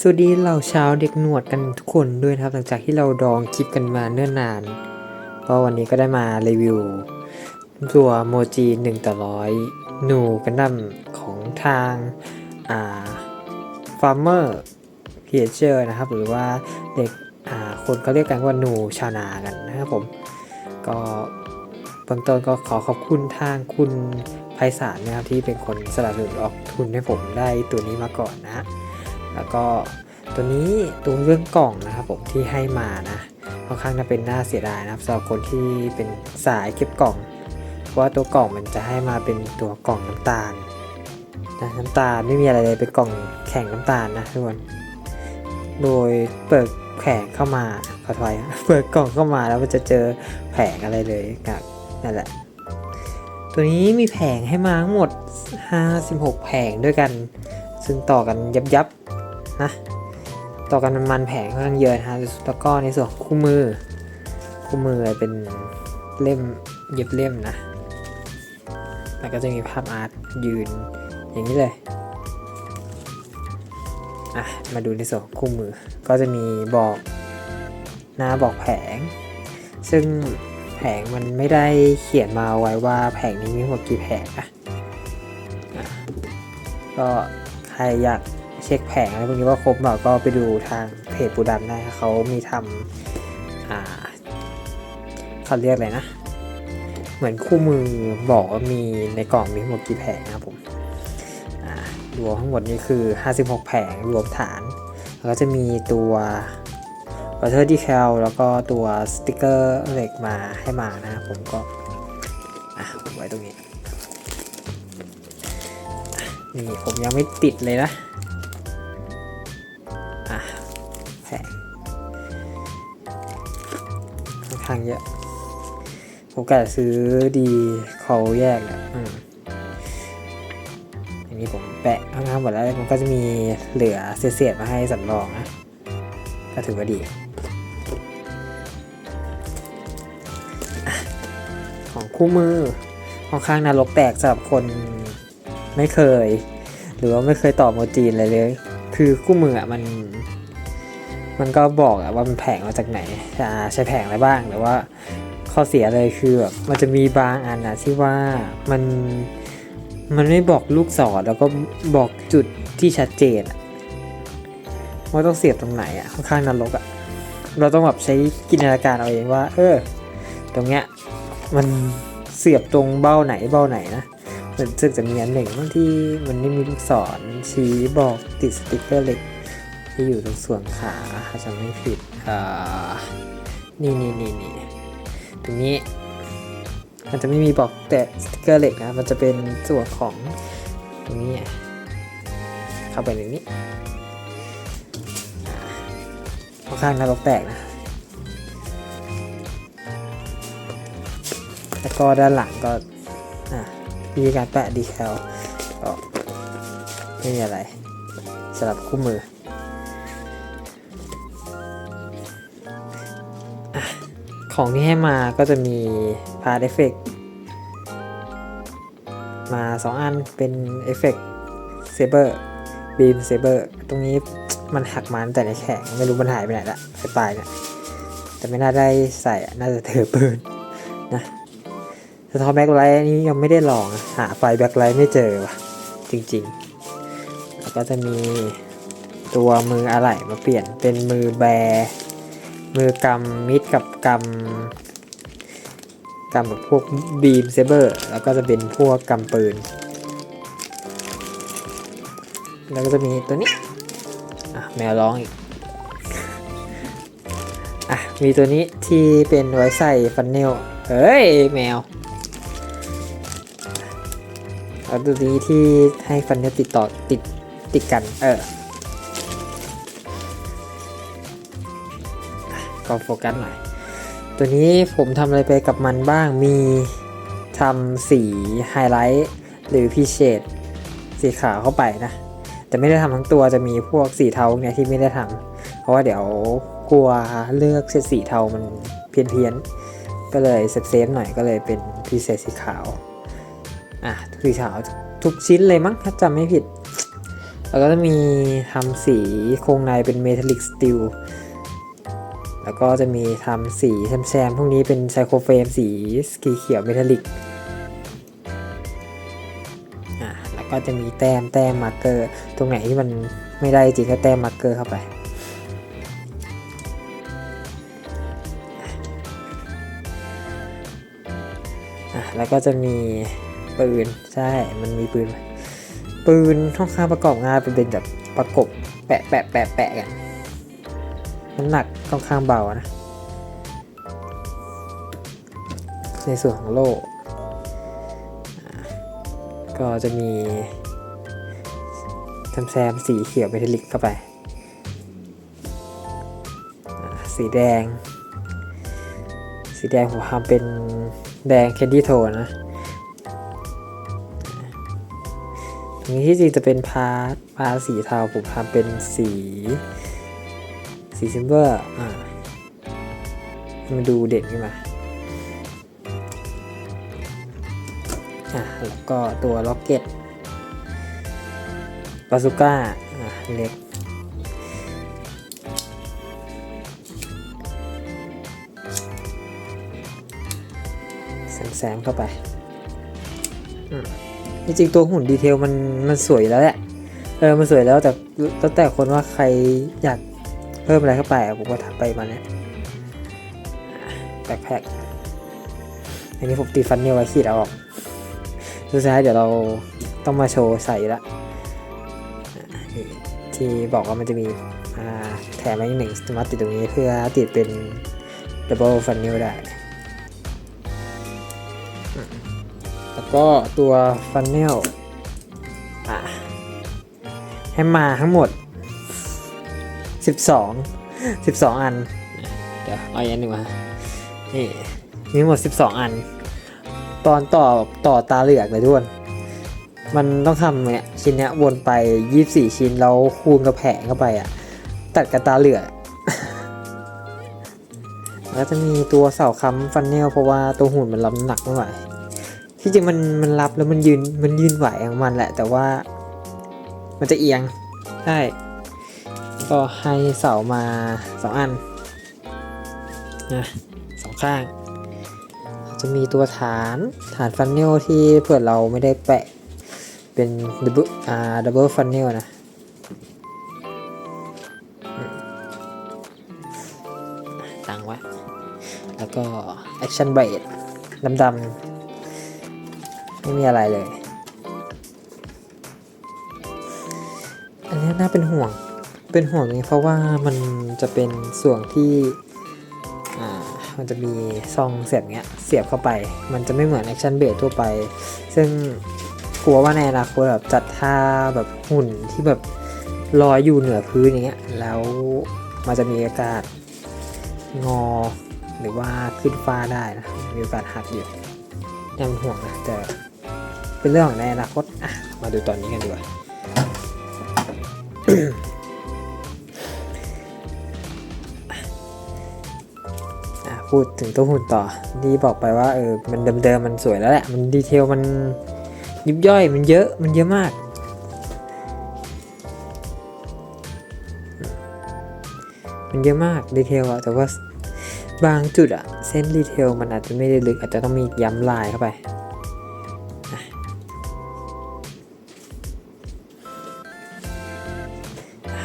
สวัสดีเหล่าชาวเด็กหนวดกันทุกคนด้วยนะครับ หลังจากที่เราดองคลิปกันมาเนิ่นนาน ก็วันนี้ก็ได้มารีวิว ตัวโมจิ1ต่อร้อยหนูกันดั้มของทางอ่าฟาร์เมอร์พีเชอร์นะครับ หรือว่าเด็กอ่าคนเขาเรียกกันว่าหนูชาวนากันนะครับผม ก็เบื้องต้นก็ขอขอบคุณทางคุณไพศาลนะครับที่เป็นคนสนับสนุนออกทุนให้ผมได้ตัวนี้มาก่อนนะ แล้วก็ตัวนี้ตัวเรื่องกล่องนะครับผมที่ให้มานะค่อนข้างจะเป็นน่าเสียดายนะครับสำหรับคนที่เป็นสายเก็บกล่องเพราะว่าตัวกล่องมันจะให้มาเป็นตัวกล่องน้ำตาลนะน้ำตาลไม่มีอะไรเลยเป็นกล่องแข็งน้ำตาลนะทุกคนโดยเปิดแผงเข้ามาขอถอยเปิดกล่องเข้ามาแล้วมันจะเจอแผงอะไรเลยกับนั่นแหละ ตัวนี้มีแผงให้มาทั้งหมด 56 แผงด้วยกัน ซึ่งต่อกันยับยับ นะต่อกันมันแผงค่อนข้างเยอะนะฮะแล้วก็ในส่วนคู่มือ คู่มือเป็นเล่มเย็บเล่มนะแล้วก็จะมีภาพอาร์ตยืนอย่างนี้เลยอะมาดูในส่วนคู่มือก็จะมีบอกหน้าบอกแผง ซึ่งแผงมันไม่ได้เขียนมาไว้ว่าแผงนี้มีหมดกี่แผงอะอะก็ใครอยาก เช็คแผงอะไรพวกนี้ว่าครบเปล่าก็ไปดูทางเพจปูดำได้เขามีทำอ่าเขาเรียกอะไรนะ เหมือนคู่มือบอกว่ามีในกล่องมีทั้งหมดกี่แผงนะผมรวมทั้งหมดนี่คือ 56 แผงรวมฐาน แล้วก็จะมีตัว water decal แล้วก็ตัวสติกเกอร์เหล็กมาให้มานะครับผมก็อะไว้ตรงนี้นี่ผมยังไม่ติดเลยนะ ค่อนข้างเยอะผมกะซื้อดีเขาแยกแหละอืมอันนี้ผมแปะข้างๆหมดแล้วมันก็จะมีเหลือเศษๆมาให้สำรองนะก็ถือว่าดีอะของคู่มือค่อนข้างนรกแตกสำหรับคนไม่เคย หรือว่าไม่เคยต่อโมจีนเลยเลย คือคู่มืออะมัน มันก็บอกอะว่ามันแผงมาจากไหนอ่าใช้แผงอะไรบ้างแต่ว่าข้อเสียเลยคือแบบมันจะมีบางอันนะที่ว่ามันมันไม่บอกลูกศรแล้วก็บอกจุดที่ชัดเจนว่าต้องเสียบตรงไหนอะค่อนข้างนรกอะเราต้องแบบใช้จินตนาการเอาเองว่า เออ ตรงเนี้ยมันเสียบตรงเบ้าไหนเบ้าไหนนะมันซึ่งจะมีอันหนึ่งบางที่มันไม่มีลูกศรชี้บอกติดสติกเกอร์เหล็ก ที่อยู่ตรงส่วนขาถ้าจำไม่ผิดอ่านี่นี่นี่นี่ตรงนี้มันจะไม่มีบอกแต่สติกเกอร์เหล็กนะ มันจะเป็นส่วนของตรงนี้เข้าไปในนี้อ่าค่อนข้างน่าบอกแตกนะแล้วก็ด้านหลังก็อะวิธีการแปะดีแคลก็ไม่มีอะไรสำหรับคู่มือ ของที่ให้มาก็จะมีพาร์ e เอฟเฟกมา 2 อันเป็นเอฟเฟกเซเบอร์บีมเซเบอร์ตรงนี้มันหักมาแต่ในแข่งไม่รู้มันหายไปไหนละปลายเนี่ยแต่ไม่น่าได้ใส่น่าจะเถือปืนนะสะท้อนแบ็คไลท์นี้ยังไม่ได้ลองหาไฟแบ็คไลท์ไม่เจอว่ะจริงๆ แล้วก็จะมีตัวมืออะไหล่มาเปลี่ยนเป็นมือแบร์ มือกำมิดกับกำกำแบบพวกบีมเซเบอร์ แล้วก็จะเป็นพวกกำปืน แล้วก็จะมีตัวนี้อะแมวร้องอีกอะมีตัวนี้ที่เป็นไว้ใส่ฟันเนลเฮ้ยแมวเอาตัวนี้ที่ให้ฟันเนลติดต่อติดติดกัน เออ ก็โฟกัสหน่อย ตัวนี้ผมทำอะไรไปกับมันบ้าง มีทำสีไฮไลท์หรือพีเชดสีขาวเข้าไปนะ แต่ไม่ได้ทำทั้งตัวจะมีพวกสีเทาเนี่ยที่ไม่ได้ทำเพราะว่าเดี๋ยวกลัวเลือกเซตสีเทามันเพี้ยนเพียนๆก็เลยเซฟเซฟหน่อยก็เลยเป็นพิเศษสีขาว อะสีขาวทุกชิ้นเลยมั้งถ้าจำไม่ผิด แล้วก็จะมีทำสีโครงในเป็นเมทัลลิกสตีล แล้วก็จะมีทำสีแซมๆพวกนี้เป็นไซโครเฟรมสีสีเขียวเมทัลลิกอะแล้วก็จะมีแต้มแต้มมาร์เกอร์ ตรงไหนที่มันไม่ได้จริงก็แต้มมาร์เกอร์เข้าไปอะแล้วก็จะมีปืนใช่ มันมีปืน ปืนค่อนข้าประกอบงานเป็นแบบประกบแปะแปะแปะแปะกัน น้ำหนักค่อนข้างเบานะ ในส่วนของโล่ก็จะมีแซมแซมสีเขียวเมทัลลิกเข้าไป สีแดง สีแดงผมทำเป็นแดงแคนดี้โทนนะตรงนี้ที่จริงจะเป็นพาร์ทพาร์ทสีเทาผมทำเป็นสี สีซิลเวอร์อ่ามันดูเด่นขึ้นมาอะแล้วก็ตัวล็อกเก็ตบาซูก้าอะเล็กแซมเข้าไปอจริงๆตัวหุ่นดีเทลมันมันสวยแล้วแหละ เออ มันสวยแล้วแต่แล้วแต่คนว่าใครอยาก เพิ่มอะไรเข้าไปผมก็ทำไปมาเนี่ยแบ็คแพ็คอันนี้ผมตีฟันเนลไว้ขีดเอาออกสุดท้ายเดี๋ยวเราต้องมาโชว์ใส่ละที่บอกว่ามันจะมีแถมอีกหนึ่งสมาร์ตติดตรงนี้เพื่อติดเป็นดับเบิลฟันเนลได้ แล้วก็ตัวฟันเนลให้มาทั้งหมด 12 12อัน เดี๋ยวเอาอีกอันหนึ่งมา นี่มีทั้งหมด12อัน ตอนต่อต่อตาเหลือกเลยทุกคน มันต้องทำเนี่ยชิ้นเนี้ยวนไป24ชิ้นแล้วคูณกับแผงเข้าไปอะ ตัดกับตาเหลือกแล้วจะมีตัวเสาค้ำฟันเนลเพราะว่าตัวหุ่นมันรับหนักไม่ไหวที่จริงมันมันรับแล้วมันยืนมันยืนไหวของมันแหละ แต่ว่ามันจะเอียงใช่ ก็ให้เสามาสองอันนะสองข้าง จะมีตัวฐานฐานฟันเนลที่เผื่อเราไม่ได้แปะเป็นดับเบิลอ่าดับเบิลฟันเนลนะตั้งไว้แล้วก็แอคชั่นเบรดดำๆไม่มีอะไรเลย อันนี้น่าเป็นห่วง เป็นห่วงนี้เพราะว่ามันจะเป็นส่วนที่มันจะมีซองเสียบเงี้ยเสียบเข้าไป มันจะไม่เหมือนแอคชั่นเบสทั่วไป ซึ่งกลัวว่าในอนาคตแบบจัดท่าแบบหุ่นที่แบบลอยอยู่เหนือพื้นอย่างเงี้ยแล้วมันจะมีอากาศงอหรือว่าขึ้นฟ้าได้นะมีโอกาสหักอยู่ยังเป็นห่วงนะแต่เป็นเรื่องของในอนาคตอะมาดูตอนนี้กันดีกว่า พูดถึงตัวหุ่นต่อที่บอกไปว่าเออมันเดิมๆมันสวยแล้วแหละ มันดีเทลมันยิบย่อยมันเยอะมันเยอะมาก มันเยอะมากดีเทลอะแต่ว่าบางจุดอะเส้นดีเทลมันอาจจะไม่ได้ลึกอาจจะต้องมีย้ำลายเข้าไป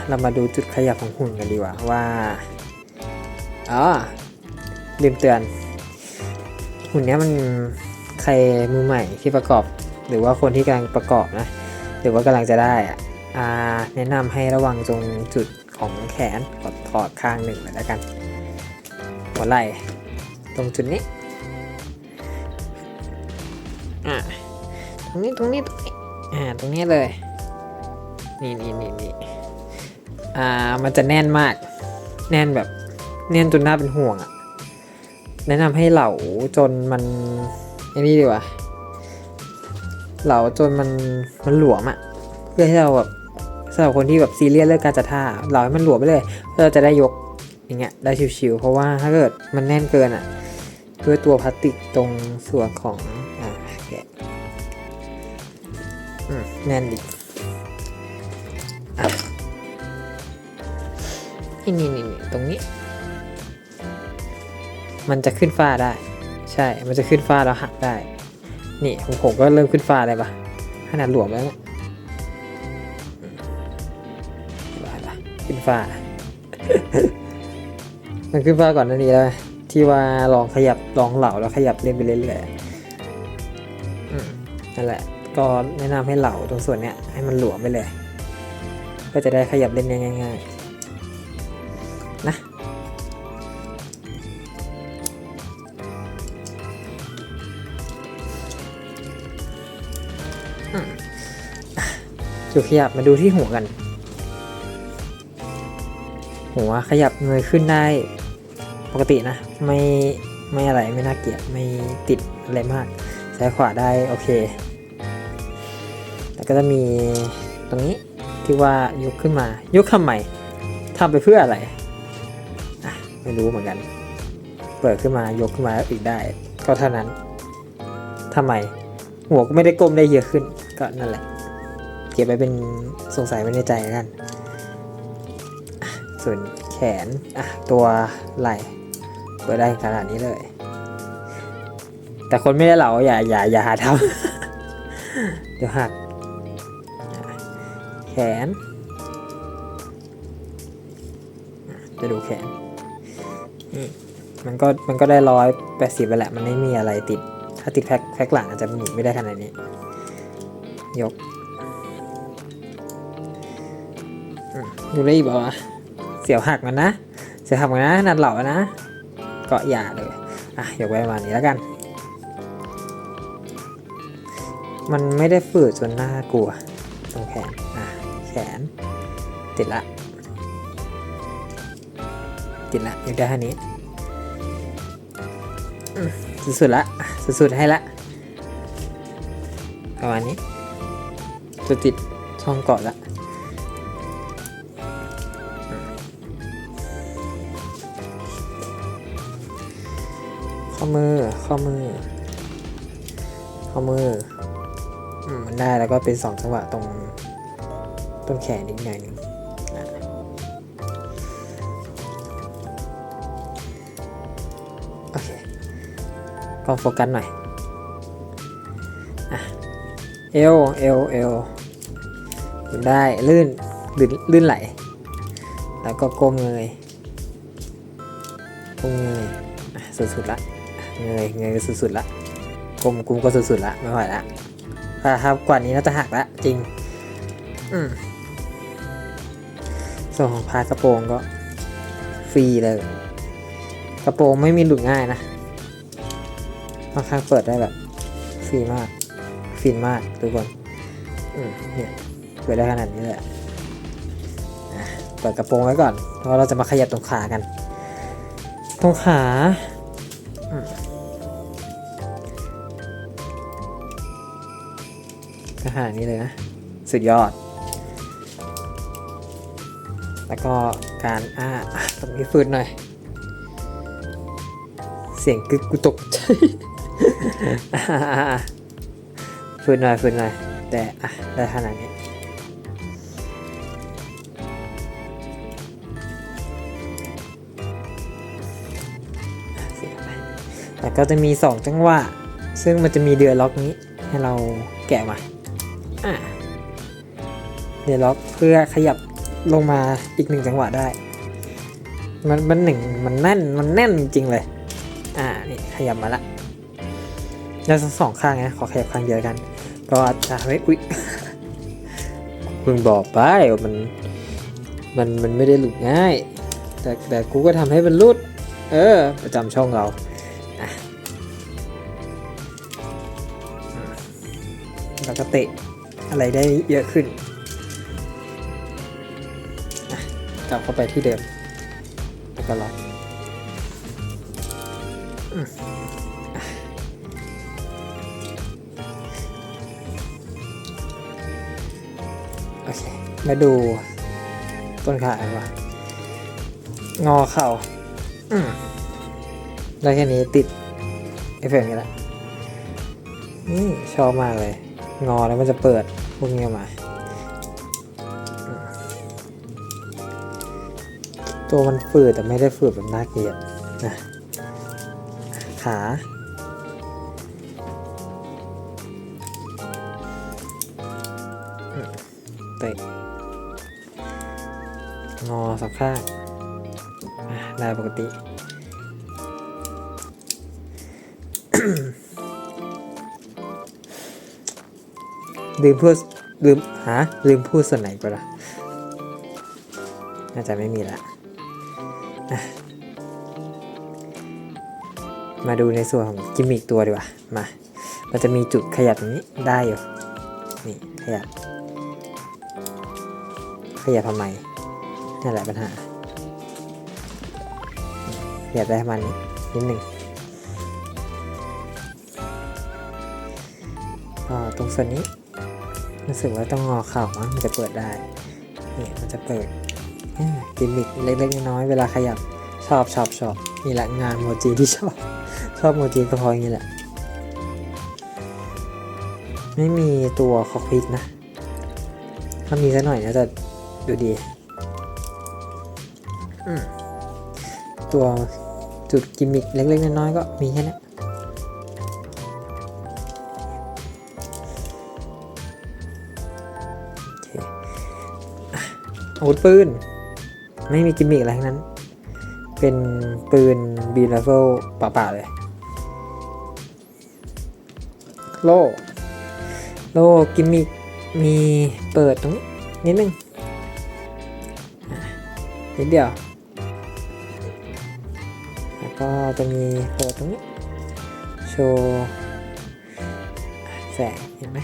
เรามาดูจุดขยับของหุ่นกันดีกว่าว่า อ๋อ ลืมเตือน หุ่นนี้มันใครมือใหม่ที่ประกอบ หรือว่าคนที่กำลังประกอบนะ หรือว่ากำลังจะได้อะอ่าแนะนำให้ระวังตรงจุดของแขนกดถอดข้างหนึ่งเลยแล้วกัน หัวไหล่ตรงจุดนี้อ่าตรงนี้ตรงนี้ตรงนี้อ่าตรงนี้เลย นี่นี่นี่นี่อ่ามันจะแน่นมาก แน่นแบบ แน่นจนน่าเป็นห่วงอะ แนะนำให้เหลาจนมันไอ้นี่ดีกว่าเหลาจนมันมันหลวมอะเพื่อให้เราแบบสำหรับคนที่แบบซีเรียสเรื่องการจัดท่าเหลาให้มันหลวมไปเลยเพื่อเราจะได้ยกอย่างเงี้ยได้ชิวๆเพราะว่าถ้าเกิดมันแน่นเกินอะด้วยตัวพลาสติกตรงส่วนของอ่าแกะอืมแน่นดิอะนี่นี่นี่ตรงนี้ มันจะขึ้นฟ้าได้ ใช่ มันจะขึ้นฟ้าแล้วหักได้ นี่ของผมก็เริ่มขึ้นฟ้าได้ปะขนาดหลวมแล้วเนี่ยได้ปะขึ้นฟ้า มันขึ้นฟ้าก่อนหนั่นนี้แล้วที่ว่าลองขยับลองเหล่าแล้วขยับเล่นไปเรื่อยๆอืมนั่นแหละก็แนะนำให้เหล่าตรงส่วนเนี้ยให้มันหลวมไปเลย ก็จะได้ขยับเล่นง่ายๆ จุดขยับมาดูที่หัวกัน หัวขยับเงยขึ้นได้ปกตินะ ไม่ไม่อะไรไม่น่าเกลียดไม่ติดอะไรมากซ้ายขวาได้โอเค แล้วก็จะมีตรงนี้ที่ว่ายกขึ้นมายกทำไมทำไปเพื่ออะไรอะไม่รู้เหมือนกัน เปิดขึ้นมายกขึ้นมาแล้วอีกได้ ก็เท่านั้นทำไม หัวก็ไม่ได้ก้มได้เยอะขึ้น ก็นั่นแหละ เก็บไว้เป็นสงสัยไว้ในใจกัน ส่วนแขน อะ ตัวไหล่เปิดได้ขนาดนี้เลย แต่คนไม่ได้เหลาอย่าอย่าอย่าหาทำเดี๋ยวหัก แขน จะดูแขนนี่มันก็มันก็ได้ร้อยแปดสิบไปแหละ มันไม่มีอะไรติด ถ้าติดแพ็คแพ็คหลังอาจจะหมุนไม่ได้ขนาดนี้ ยกดูได้อีกบอกว่าเสียวหักมันนะ เสียวหักมันนะ นัดเหล่านะ ก็อย่าเลย อะยกไว้ประมาณนี้แล้วกัน มันไม่ได้ฝืดจนน่ากลัว ตรงแขน อะ แขน ติดละ ติดละยกได้แค่นี้ สุดๆละอะสุดๆให้ละ ประมาณนี้ จะติดช่องเกาะละข้อมือข้อมือข้อมือมันได้แล้วก็เป็นสองจังหวะตรงต้นแขนนิดหน่อยนึงโอเคก็โฟกัสหน่อยอะเอวเอวเอว หมุนได้ลื่นลื่นลื่นไหล แล้วก็ก้มเงยก้มเงยสุดๆละเงยเงยสุดๆละกลมกุมก็สุดๆละไม่ไหวละถ้าครับกว่านี้น่าจะหักละจริง อืมส่วนของพากระโปรงก็ฟรีเลย กระโปรงไม่มีหลุดง่ายนะบางครั้งเปิดได้แบบฟรีมากฟินมากทุกคน อืมเนี่ย เปิดได้ขนาดนี้เลยเปิดกระโปรงไว้ก่อน เพราะเราจะมาขยับตรงขากัน ตรงขาก็หานี้เลยนะ สุดยอด แล้วก็การอ้าตรงนี้ฟืดหน่อย เสียงกึกกูตกใจฟืดหน่อยฟืดหน่อย แต่อะได้ขนาดนี้ แล้วก็จะมีสองจังหวะ ซึ่งมันจะมีเดือล็อกนี้ให้เราแกะมาเดี๋ยล็อกเพื่อขยับลงมาอีกหนึ่งจังหวะได้ มันมันหนึ่งมันแน่นมันแน่นจริงเลย อ่านี่ขยับมาละแล้วสองข้างนะขอขยับข้างเดียวกัน ก็จะทำให้อุ๊ยคุณบอกไปว่ามันมันมันไม่ได้หลุดง่าย แต่แต่กูก็ทำให้มันหลุด เออ ประจำช่องเรา ก็เตะอะไรได้เยอะขึ้นอะกลับเข้าไปที่เดิมแล้วก็ล็อกอืมอะโอเค มาดูต้นขาว่างอเข่าอืมได้แค่นี้ติดเอฟเฟกต์นี้ละนี่ชอบมากเลย งอแล้วมันจะเปิดพวกนี้มา ตัวมันฝืดแต่ไม่ได้ฝืดแบบน่าเกลียดนะขาเตะงอสักข้างได้ปกติ ลืมพูดลืมหาลืมพูดส่วนไหนไปละน่าจะไม่มีละมาดูในส่วนของกิมมิกตัวดีกว่ามามันจะมีจุดขยับตรงนี้ได้อยู่นี่ขยับขยับทำไมนั่นแหละปัญหาขยับได้ประมาณนี้นิดหนึ่งก็ตรงส่วนนี้ สึกว่าต้องงอเข่ามั้งมันจะเปิดได้นี่มันจะเปิดกิมมิคเล็กๆน้อยๆเวลาขยับชอบชอบชอบนี่แหละงานโมจิที่ชอบ ชอบโมจิก็พราะอย่างนี้แหละ ไม่มีตัวคอกพิทนะ ถ้ามีสักหน่อยน่าจะดูดีอืมตัวจุดกิมมิคเล็กๆน้อยๆก็มีแค่นี้ อาวุธปืน ไม่มีกิมมิกอะไรทั้งนั้น เป็นปืนบีน i ร f ฟ e เปล่าๆเลย โล่ โล่กิมมิกมีเปิดตรงนี้นิดนึงอะนิดเดียว แล้วก็จะมีเปิดตรงนี้ โชว์แสงเห็นไหม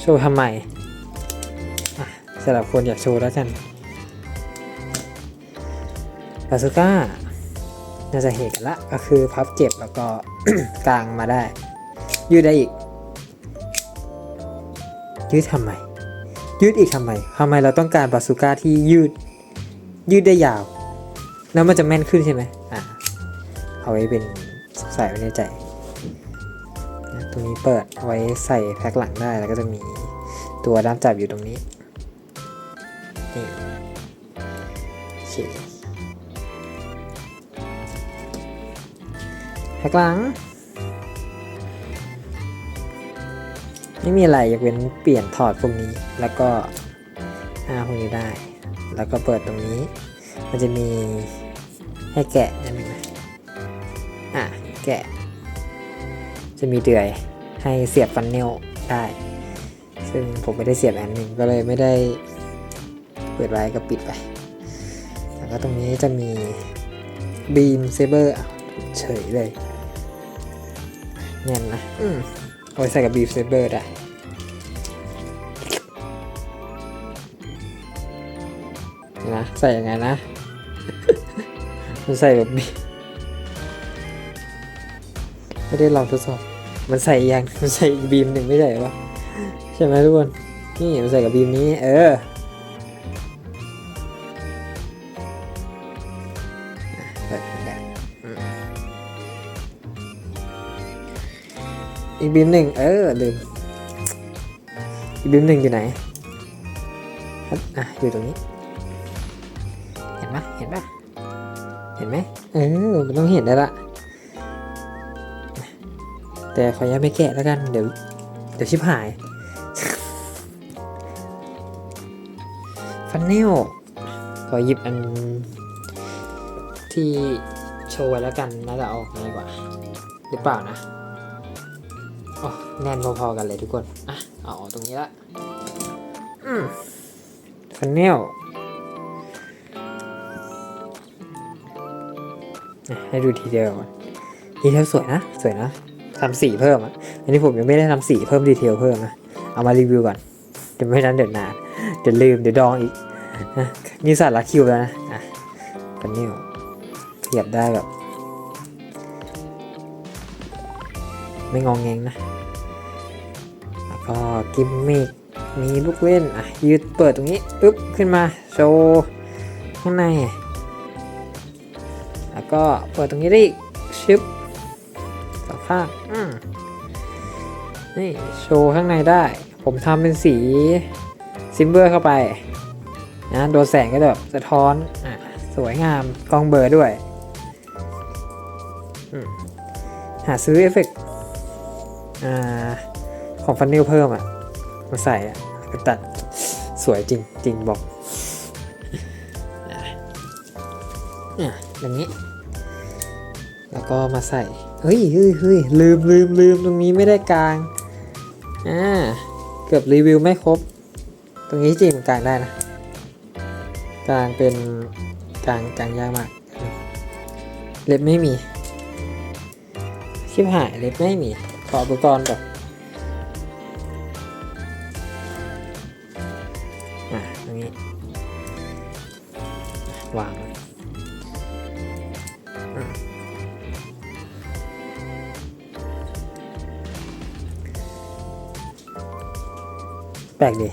โชว์ทำไมำหรับคนอยากโชว์แล้วกันบาซูก้า น่าจะเห็นกันละ ก็คือพับเก็บแล้วก็กางมาได้ ยืดได้อีก ยืดทำไม ยืดอีกทำไมทำไมเราต้องการบาซูก้าที่ยืด ยืดได้ยาว แล้วมันจะแม่นขึ้นใช่ไหมอะเอาไว้เป็นใส่ไว้ในใจ ตรงนี้เปิดไว้ใส่แพ็คหลังได้แล้วก็จะมีตัวด้ามจับอยู่ตรงนี้ แพ็คหลัง ไม่มีอะไรยกเว้นเปลี่ยนถอดพวกนี้ แล้วก็อ้าพวกนี้ได้ แล้วก็เปิดตรงนี้ มันจะมีให้แกะนั่นเองอะแกะ จะมีเดือยให้เสียบฟันเนลได้ ซึ่งผมไม่ได้เสียบอันหนึ่งก็เลยไม่ได้เปิดไว้ก็ปิดไป แล้วก็ตรงนี้จะมีบีมเซเบอร์เฉยเลย แน่นนะอืมเอาไปใส่กับบีมเซเบอร์ได้นี่นะใส่ยังไงนะ มันใส่แบบบีไม่ได้ลองทดสอบ มันใส่ยังมันใส่อีกบีมหนึ่งไม่ใช่เหรอวะใช่ไหมทุกคน นี่มันใส่กับบีมนี้ เออ อีกบีมหนึ่งเออลืมอีกบีมหนึ่งอยู่ไหนอะอยู่ตรงนี้ เห็นปะเห็นปะเห็นไหมเออมันต้องเห็นได้ละแต่ขออนุญาไม่แกะแล้วกันเดี๋ยวเดี๋ยวชิบหายฟันเนลขอหยิบอันที่โชว์ไว้แล้วกันน่าจะออกง่ายกว่า หรือเปล่านะ แน่นพอๆกันเลยทุกคน อะ เอาออกตรงนี้ละอืมฟันเนลอะให้ดูทีเดียวก่อนดีเทลสวยนะ สวยนะทำสีเพิ่มอะ อันนี้ผมยังไม่ได้ทำสีเพิ่มดีเทลเพิ่มนะ เอามารีวิวก่อน เดี๋ยวไม่นั้นเดี๋ยวนานเดี๋ยวลืมเดี๋ยวดองอีกนะนี่สาระคิวแล้วนะอะกันนิ้วขยับได้แบบ ไม่งองแงงนะแล้ว ก็กิมมิกมีลูกเล่นอะยืดเปิดตรงนี้ปึ๊บขึ้นมาโชว์ข้างใน แล้วก็เปิดตรงนี้ได้อีกชึบสองข้างอืมนี่โชว์ข้างในได้ ผมทำเป็นสีซิมเบอร์เข้าไปนะโดนแสงก็จะแบบสะท้อนอะสวยงามกล้องเบอร์ด้วยอืมหาซื้อเอฟเฟกต์อ่า ของฟันนิลเพิ่มอะ มาใส่อะตัดสวยจริงจริงบอกอะอะอย่างนี้ แล้วก็มาใส่ เฮ้ยเฮ้ยเฮ้ยลืมลืมลืมตรงนี้ไม่ได้กลาง อ่า เกือบรีวิวไม่ครบ ตรงนี้จริงมันกลางได้นะ กลางเป็นกลางกลางยากมาก เล็บไม่มี ชิบหายเล็บไม่มี ขออุปกรณ์ก่อน วางแปลกดี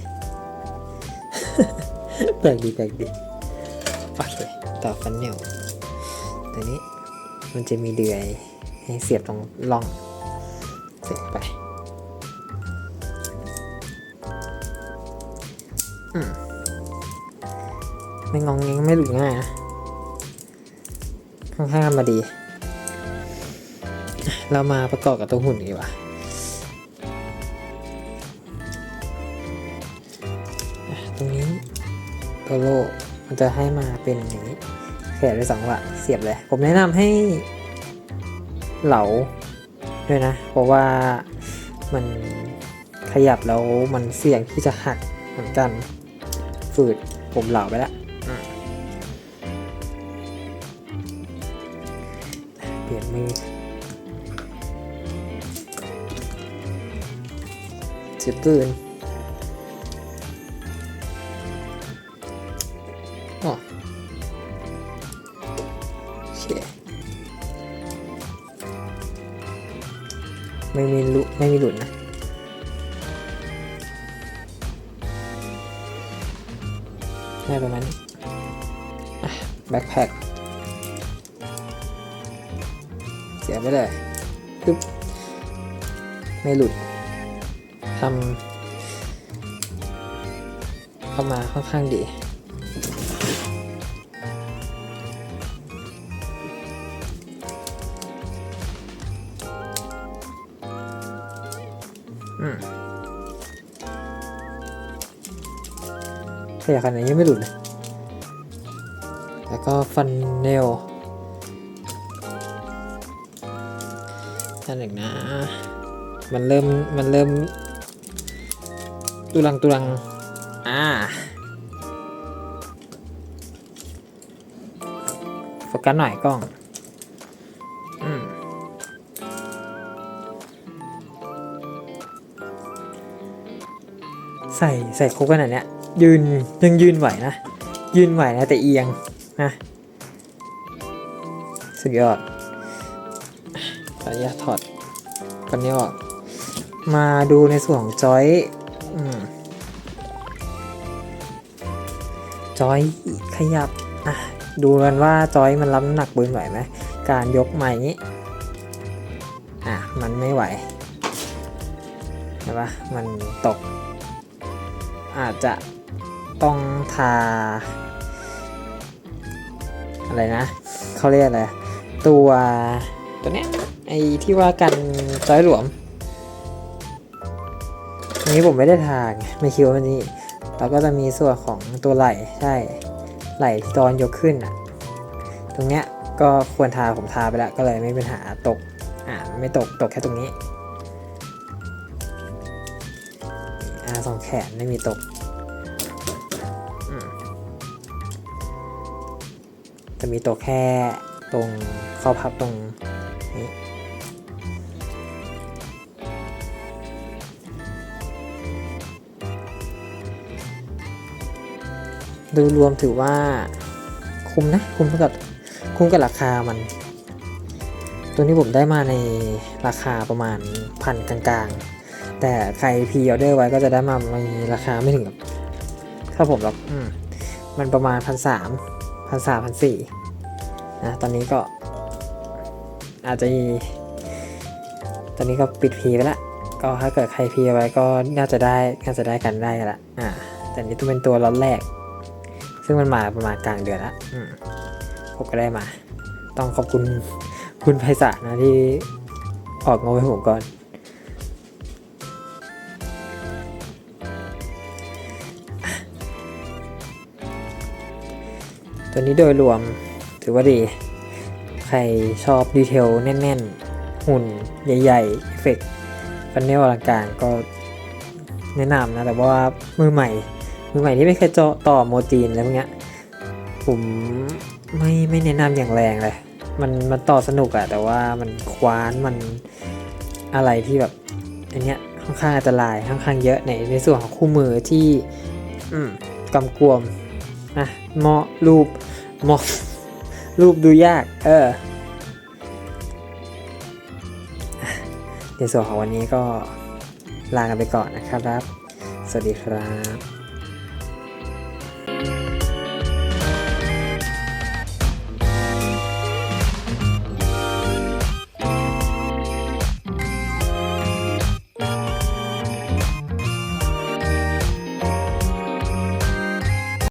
แปลกดีแปลกดีโอเคต่อฟันเนลตัวนี้มันจะมีเดือยให้เสียบตรงร่อง ไม่งองเงงไม่หลุดง่ายนะข้างมาดี เรามาประกอบกับตัวหุ่นดีกว่าตรงนี้ตัวโลมันจะให้มาเป็นอย่างนี้แขนได้สองหวะเสียบเลย ผมแนะนำให้เหลาด้วยนะ เพราะว่ามันขยับแล้วมันเสี่ยงที่จะหักเหมือนกัน ฝืดผมเหลาไปแล้ว สียบปืนอ๋อโอเคไม่มีลุไม่มีหลุดนะได้ประมาณนี้แบ็คแพ็คเสียไปเลยปึ๊บไม่หลุดำเข้ามาค่อนข้างดี อืมขยะขนาดนี้ยังไม่หลุดเลย แล้วก็ฟันเนลอันหนึ่งนะ มันเริ่ม มันเริ่ม ตุลังตุลัง อ่า โฟกัสหน่อยกล้อง อืมใส่ใส่ครบขนาดเนี้ย ยืนยังยืนไหวนะ ยืนไหวนะแต่เอียงนะสุดยอดขออนุญาตถอดกันนี้ออก มาดูในส่วนของจอยอืม จอยขยับ อะ ดูกันว่าจอยมันรับน้ำหนักปืนไหวไหม การยกไม้นี้ อะ มันไม่ไหวเห็นปะมันตก อาจจะต้องทา อะไรนะ เขาเรียกอะไร ตัวตัวเนี้ยไอ้ที่ว่ากันจอยหลวม อันนี้ผมไม่ได้ทาไงไม่คิดว่านนี่แล้วก็จะมีส่วนของตัวไหล่ใช่ ไหล่ตอนยกขึ้นอะ ตรงเนี้ยก็ควรทาผมทาไปแล้วก็เลยไม่เป็นปัญหาตกอ่าไม่ตกตกแค่ตรงนี้อ่าสองแขนไม่มีตกจะมีตัวแค่ตรงข้อพับตรงนี้ ดูรวมถือว่าคุ้มนะ คุ้มกับคุ้มกับราคามัน ตัวนี้ผมได้มาในราคาประมาณพันกลางๆ แต่ใครพีออเดอร์ไว้ก็จะได้มามีราคาไม่ถึงถ้าผมหรอกมมันประมาณพันสามพันสามพันสี่นะตอนนี้ก็ อาจจะตอนนี้ก็ปิดพีไปละก็ถ้าเกิดใครพีไว้ก็น่าจะได้น่าจะได้กันได้ละอ่าแต่นี่ต้องเป็นตัวล็อตแรก ซึ่งมันมาประมาณกลางเดือนละอืมผมก็ได้มา ต้องขอบคุณคุณไพศาลนะที่ออกงบให้ผมก่อน ตัวนี้โดยรวมถือว่าดี ใครชอบดีเทลแน่น ๆ หุ่นใหญ่ๆเอฟเฟกต์ฟันเนลอลังการก็แนะนำนะ แต่ว่ามือใหม่ มือใหม่ที่ไม่เคยเจาะต่อโมจีนอะไรพวกเนี้ยผมไม่ไม่แนะนำอย่างแรงเลย มันมันต่อสนุกอะแต่ว่ามันคว้านมันอะไรที่แบบอันเนี้ยค่อนข้างอันตรายค่อนข้างเยอะในในส่วนของคู่มือที่อืมกำกวมนะเหมาะรูปเหมาะรูปดูยาก เออ ในส่วนของวันนี้ก็ลากันไปก่อนนะครับ สวัสดีครับ